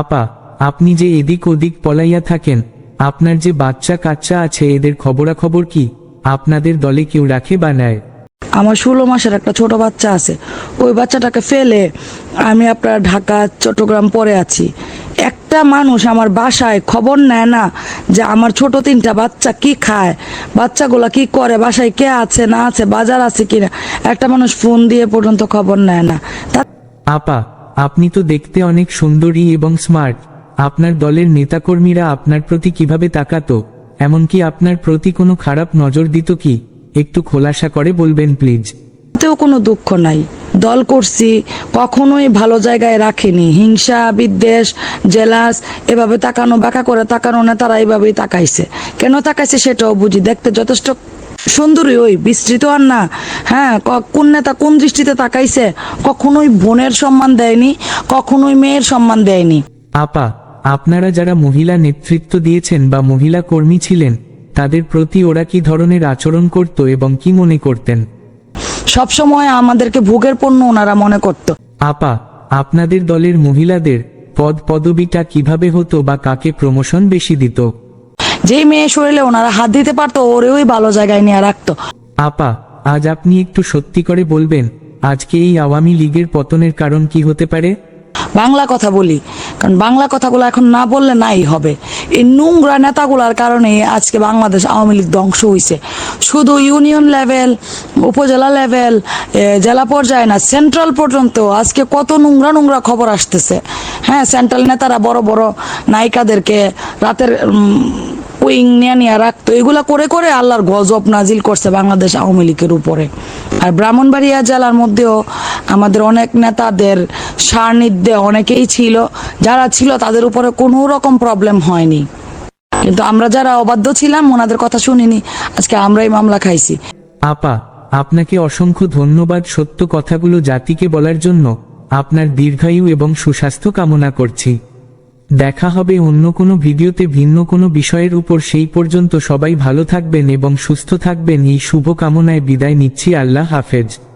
আপা আপনি যে এদিক ওদিক পলাইয়া থাকেন আপনার যে বাচ্চা কাচ্চা আছে এদের খবরাখবর কি? আপনাদের দলে কেউ রাখে বা নেয়? আমার ষোলো মাসের একটা ছোট বাচ্চা আছে। ওই বাচ্চাটাকে ফেলে আমি আপনার ঢাকা চট্টগ্রাম পরে আছি। একটা মানুষ আমার বাসায় খবর নেয় না যে আমার ছোট তিনটা বাচ্চা কি খায় বাচ্চাগুলা কি করে বাসায় কে আছে না আছে বাজার আছে কিনা। একটা মানুষ ফোন দিয়ে পর্যন্ত খবর নেয় না। আপা আপনি তো দেখতে অনেক সুন্দরী এবং স্মার্ট আপনার দলের নেতাকর্মীরা আপনার প্রতি কীভাবে তাকাতো? এমনকি আপনার প্রতি কোনো খারাপ নজর দিত কি? একটু খোলাসা করে বলবেন প্লিজ তাতেও কোনো দুঃখ নাই। দল করছি, কখনোই ভালো জায়গায় রাখেনি। হিংসা, বিদ্বেষ, জেলাস, এভাবে তাকানো, বাঁকা করে তাকানো না, তারা এইভাবেই তাকাইছে। কেন তাকাইছে সেটাও বুঝি। দেখতে যথেষ্ট সুন্দরী ওই বিস্তৃত আর না। হ্যাঁ কোন নেতা কোন দৃষ্টিতে তাকাইছে কখনোই বোনের সম্মান দেয়নি কখনোই মেয়ের সম্মান দেয়নি। আপা আপনারা যারা মহিলা নেতৃত্ব দিয়েছেন বা মহিলা কর্মী ছিলেন তাদের প্রতি ওরা কি ধরনের আচরণ করত এবং কি মনে করতেন? সবসময় আমাদেরকে ভোগের পণ্য ওনারা মনে করতো। আপা আপনাদের দলের মহিলাদের পদ পদবিটা কীভাবে হতো বা কাকে প্রমোশন বেশি দিত? যেই মেয়ে শরীরে ওনারা হাত দিতে পারতো ওরেই ভালো জায়গায় নিয়ে রাখতো। আপা আজ আপনি একটু সত্যি করে বলবেন আজকে এই আওয়ামী লীগের পতনের কারণ কি হতে পারে? বাংলা কথা বলি কারণ বাংলা কথাগুলো এখন না বললে নাই হবে। এই নোংরা নেতাগুলার কারণে আজকে বাংলাদেশ আওয়ামী লীগ ধ্বংস হয়েছে শুধু ইউনিয়ন লেভেল উপজেলা লেভেল জেলা পর্যায়ে না সেন্ট্রাল পর্যন্ত আজকে কত নোংরা নোংরা খবর আসতেছে। হ্যাঁ সেন্ট্রাল নেতারা বড় বড় নায়িকাদেরকে রাতের উইং নিয়ে নিয়ে রাখতো। এগুলা করে করে আল্লাহর গজব নাজিল করছে বাংলাদেশ আওয়ামী লীগের উপরে। আর ব্রাহ্মণবাড়িয়া জেলার মধ্যেও আমাদের অনেক নেতাদের সান্নিধ্যে অনেকেই ছিল। যারা ছিল তাদের উপরে কোনো রকম প্রবলেম হয়নি। কিন্তু আমরা যারা অবাধ্য ছিলাম, ওনাদের কথা শুনিনি। আজকে আমরাই মামলা খাইছি। আপা, আপনাকে অসংখ্য ধন্যবাদ সত্য কথাগুলো জাতিকে বলার জন্য। আপনার দীর্ঘায়ু এবং সুস্বাস্থ্য কামনা করছি। দেখা হবে অন্য কোনো ভিডিওতে ভিন্ন কোনো বিষয়ের উপর। সেই পর্যন্ত সবাই ভালো থাকবেন এবং সুস্থ থাকবেন। এই শুভকামনায় বিদায় নিচ্ছি। আল্লাহ হাফেজ।